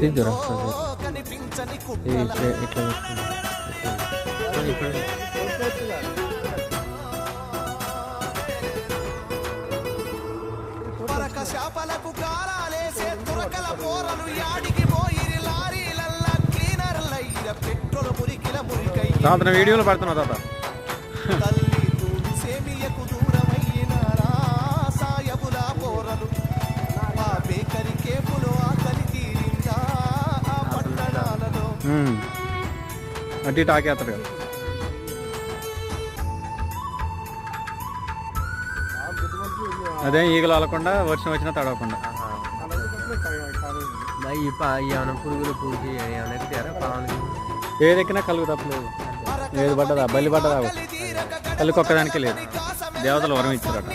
తీద్దురా ఇట్లా ఇట్లా శాపలకు కారాలేసే తురకల పోరలు యాడికి పోయిరి లారీలల్ల. క్లీనర్లయ్య పెట్రోల్ మురికిల మురికయ్య తాత వీడియోలో పడుతున్నా తాత. అటు ఇటు ఆకేస్తాడు కదా. అదే ఈగలు అలకుండా వర్షం వచ్చినా తడవకుండా. పురుగులు కలుగు తప్పలేదు. ఏది పడ్డదా? బలి పడ్డదా? కలుగు ఒక్కదానికి లేదు. దేవతలు వరం ఇచ్చారట.